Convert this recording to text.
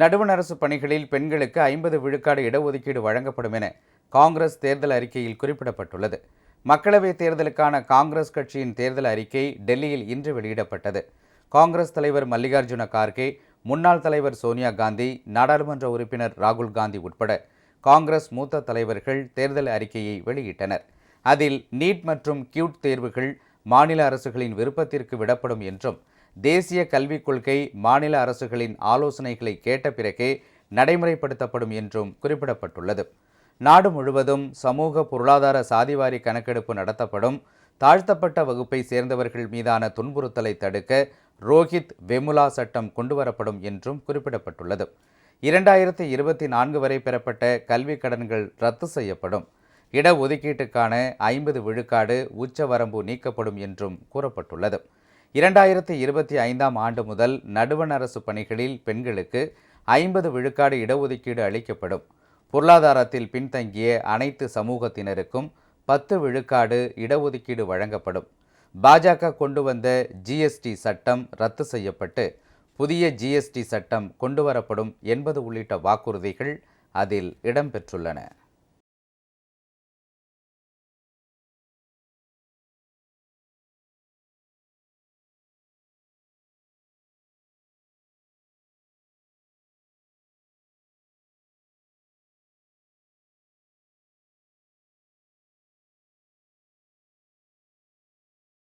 நடுவண் அரசு பணிகளில் பெண்களுக்கு ஐம்பது விழுக்காடு இடஒதுக்கீடு வழங்கப்படும் என காங்கிரஸ் தேர்தல் அறிக்கையில் குறிப்பிடப்பட்டுள்ளது. மக்களவைத் தேர்தலுக்கான காங்கிரஸ் கட்சியின் தேர்தல் அறிக்கை டெல்லியில் இன்று வெளியிடப்பட்டது. காங்கிரஸ் தலைவர் மல்லிகார்ஜுன கார்கே முன்னாள் தலைவர் சோனியா காந்தி நாடாளுமன்ற உறுப்பினர் ராகுல் காந்தி உட்பட காங்கிரஸ் மூத்த தலைவர்கள் தேர்தல் அறிக்கையை வெளியிட்டனர். அதில் நீட் மற்றும் கியூட் தேர்வுகள் மாநில அரசுகளின் விருப்பத்திற்கு விடப்படும் என்றும் தேசிய கல்விக் கொள்கை மாநில அரசுகளின் ஆலோசனைகளை கேட்ட பிறகே நடைமுறைப்படுத்தப்படும் என்றும் குறிப்பிடப்பட்டுள்ளது. நாடு முழுவதும் சமூக பொருளாதார சாதிவாரி கணக்கெடுப்பு நடத்தப்படும். தாழ்த்தப்பட்ட வகுப்பை சேர்ந்தவர்கள் மீதான துன்புறுத்தலை தடுக்க ரோஹித் வெமுலா சட்டம் கொண்டுவரப்படும் என்றும் குறிப்பிடப்பட்டுள்ளது. இரண்டாயிரத்தி இருபத்தி நான்கு வரை பெறப்பட்ட கல்விக் கடன்கள் ரத்து செய்யப்படும். இடஒதுக்கீட்டுக்கான ஐம்பது விழுக்காடு உச்சவரம்பு நீக்கப்படும் என்றும் கூறப்பட்டுள்ளது. இரண்டாயிரத்தி இருபத்தி ஐந்தாம் ஆண்டு முதல் நடுவண் அரசு பணிகளில் பெண்களுக்கு ஐம்பது விழுக்காடு இடஒதுக்கீடு அளிக்கப்படும். பொருளாதாரத்தில் பின்தங்கிய அனைத்து சமூகத்தினருக்கும் பத்து விழுக்காடு இடஒதுக்கீடு வழங்கப்படும். பாஜக கொண்டு வந்த ஜிஎஸ்டி சட்டம் ரத்து செய்யப்பட்டு புதிய ஜிஎஸ்டி சட்டம் கொண்டுவரப்படும் என்பது உள்ளிட்ட வாக்குறுதிகள் அதில் இடம்பெற்றுள்ளன.